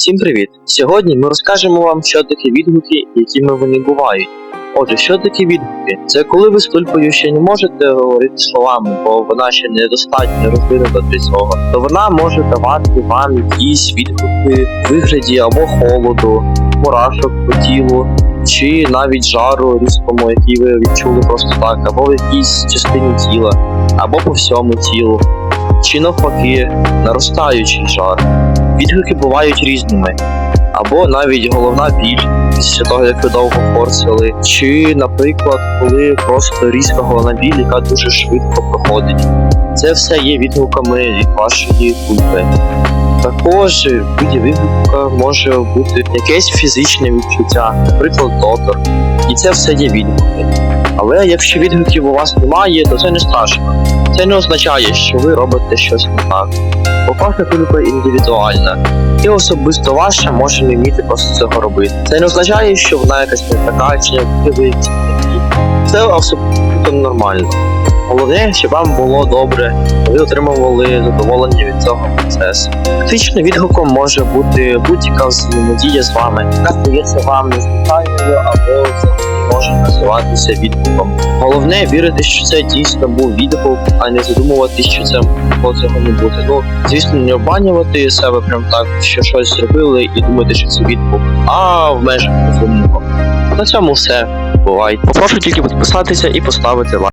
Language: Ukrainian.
Всім привіт! Сьогодні ми розкажемо вам, що таке відгуки, якими вони бувають. Отже, що таке відгуки? Це коли ви з тульпою ще не можете говорити словами, бо вона ще недостатньо розвинута для цього, то вона може давати вам якісь відгуки в вигляді або холоду, мурашок по тілу, чи навіть жару різкому, який ви відчули просто так, або в якійсь частині тіла, або по всьому тілу, чи навпаки, наростаючий жар. Відгуки бувають різними, або навіть головна біль після того, як ви довго форсили, чи, наприклад, коли просто різка головна біль, яка дуже швидко проходить. Це все є відгуками від вашої пульпи. Також виді відгука може бути якесь фізичне відчуття, наприклад, дотор. І це все є відгуки. Але якщо відгуків у вас немає, то це не страшно. Це не означає, що ви робите щось не так. Бо кожна пульпа індивідуальна, і особисто ваша може не вміти просто цього робити. Це не означає, що вона якась не така, чи ви. Це абсолютно нормально. Головне, щоб вам було добре, ви отримували задоволення від цього процесу. Фактично відгуком може бути будь-яка взаємодія з вами, яка здається вам незвичайною або може називатися відгуком. Головне вірити, що це дійсно був відгук, а не задумувати, що це могло цього не бути. Ну, звісно, не обманювати себе прям так, що щось зробили і думати, що це відгук, а в межах розумного. На цьому все. Бувайте. Попрошу тільки підписатися і поставити лайк.